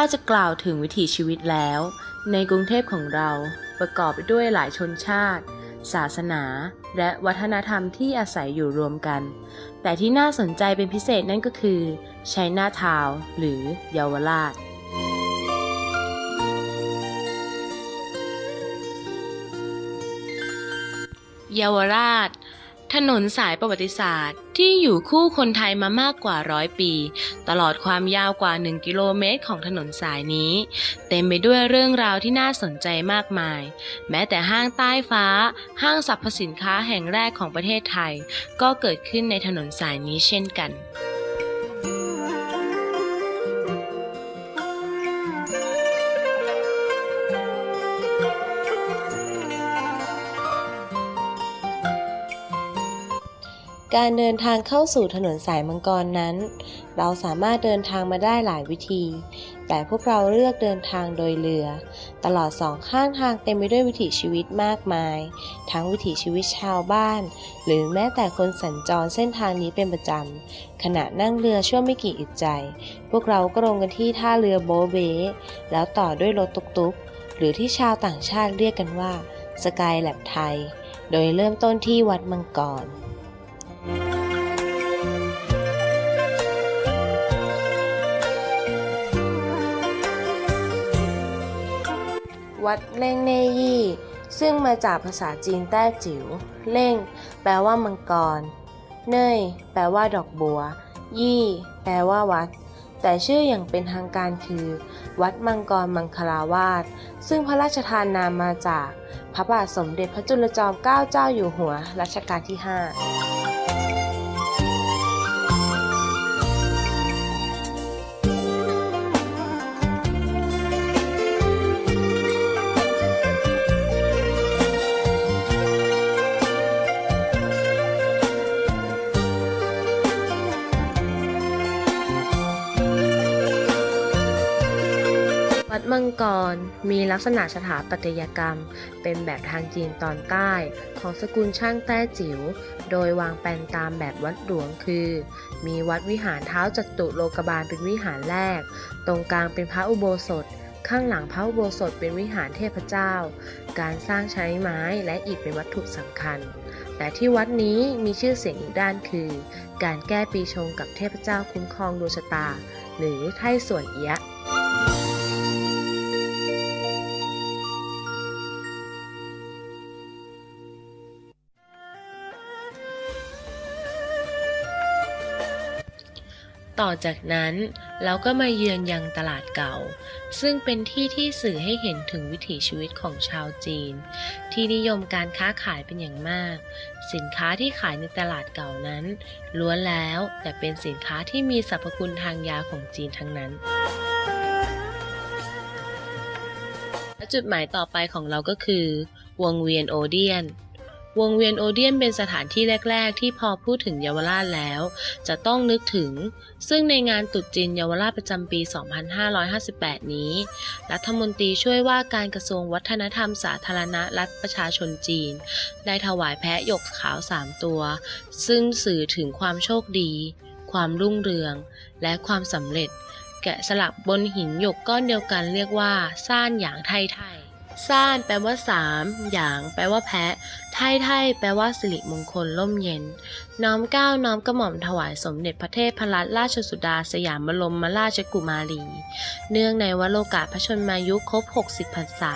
าจะกล่าวถึงวิถีชีวิตแล้ว ในกรุงเทพของเราประกอบไปด้วยหลายชนชาติ ศาสนา และวัฒนธรรมที่อาศัยอยู่รวมกัน แต่ที่น่าสนใจเป็นพิเศษนั่นก็คือชัยนาทาวหรือเยาวราชเยาวราช ถนนสายประวัติศาสตร์ ที่อยู่คู่คนไทยมามากกว่าร้อยปี ตลอดความยาวกว่า 1 กิโลเมตรของถนนสายนี้ เต็มไปด้วยเรื่องราวที่น่าสนใจมากมาย แม้แต่ห้างใต้ฟ้า ห้างสรรพสินค้าแห่งแรกของประเทศไทย ก็เกิดขึ้นในถนนสายนี้เช่นกัน การเดินทางเข้าสู่ถนนสายมังกรนั้น เราสามารถเดินทางมาได้หลายวิธี แต่พวกเราเลือกเดินทางโดยเรือ ตลอดสองข้างทางเต็มไปด้วยวิถีชีวิตมากมาย ทั้งวิถีชีวิตชาวบ้าน หรือแม้แต่คนสัญจรเส้นทางนี้เป็นประจำ ขณะนั่งเรือช่วงไม่กี่อึดใจ พวกเราก็ลงกันที่ท่าเรือโบเบแล้วต่อด้วยรถตุกๆ หรือที่ชาวต่างชาติเรียกกันว่าสกายแลบไทย โดยเริ่มต้นที่วัดมังกร วัดเล่งเนยี่ ซึ่งมาจากภาษาจีนแต้จิ๋ว เล่ง แปลว่ามังกร เนย แปลว่าดอกบัว ยี่ แปลว่าวัด แต่ชื่ออย่างเป็นทางการคือ วัดมังกรมังคลาวาสซึ่งพระราชทานนามมาจาก พระบาทสมเด็จพระจุลจอมเกล้าเจ้าอยู่หัวรัชกาลที่ 5 วัดมังกรมีลักษณะสถาปัตยกรรม เป็นแบบทางจีนตอนใต้ ของสกุลช่างแต้จิ๋ว โดยวางแปลนตามแบบวัดหลวงคือ มีวัดวิหารเท้าจัตุโลกบาลเป็นวิหารแรก ตรงกลางเป็นพระอุโบสถ ข้างหลังพระอุโบสถเป็นวิหารเทพเจ้า การสร้างใช้ไม้และอิฐเป็นวัตถุสำคัญ แต่ที่วัดนี้มีชื่อเสียงอีกด้านคือ การแก้ปีชงกับเทพเจ้าคุ้มครองดวงชะตา หรือไท่ส่วนเอียะ ต่อจากนั้นเราก็มาเยือนยังตลาดเก่า ซึ่งเป็นที่ที่สื่อให้เห็นถึงวิถีชีวิตของชาวจีน ที่นิยมการค้าขายเป็นอย่างมาก สินค้าที่ขายในตลาดเก่านั้นล้วนแล้วแต่เป็นสินค้าที่มีสรรพคุณทางยาของจีนทั้งนั้นและจุดหมายต่อไปของเราก็คือ วงเวียนโอเดียน วงเวียนโอเดียนเป็นสถานที่แรก ๆ ที่พอพูดถึงเยาวราชแล้ว จะต้องนึกถึง ซึ่งในงานตรุษจีนเยาวราชประจำปี 2558 นี้ รัฐมนตรีช่วยว่าการกระทรวงวัฒนธรรมสาธารณรัฐประชาชนจีน ได้ถวายแพะหยกขาว3ตัว ซึ่งสื่อถึงความโชคดี ความรุ่งเรือง และความสำเร็จ แกะสลักบนหินหยกก้อนเดียวกันเรียกว่าซ่านหยางไทไทย ซ่านแปลว่าสามหยาง แปลว่าแพะ ไทไทยแปลว่าสิริมงคลล่มเย็น น้อมก้าวน้อมกระหม่อมถวายสมเด็จพระเทพรัตนราชสุดาสยามบรมมาราชกุมารี เนื่องในวโรกาสพระชนมายุครบ 60 พรรษา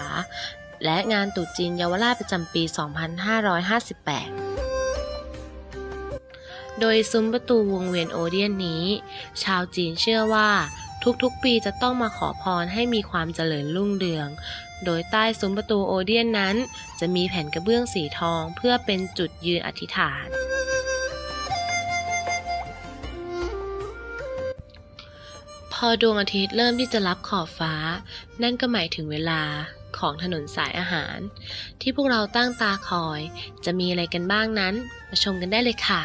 และงานตรุษจีนเยาวราชประจำปี 2558โดยซุ้มประตูวงเวียนโอเดียนนี้ ชาวจีนเชื่อว่า ทุกๆปีจะต้องมาขอพรให้มีความเจริญรุ่งเรือง โดยใต้ซุ้มประตูโอเดียนนั้น จะมีแผ่นกระเบื้องสีทองเพื่อเป็นจุดยืนอธิษฐาน พอดวงอาทิตย์เริ่มที่จะรับขอบฟ้า นั่นก็หมายถึงเวลาของถนนสายอาหาร ที่พวกเราตั้งตาคอย จะมีอะไรกันบ้างนั้น มาชมกันได้เลยค่ะ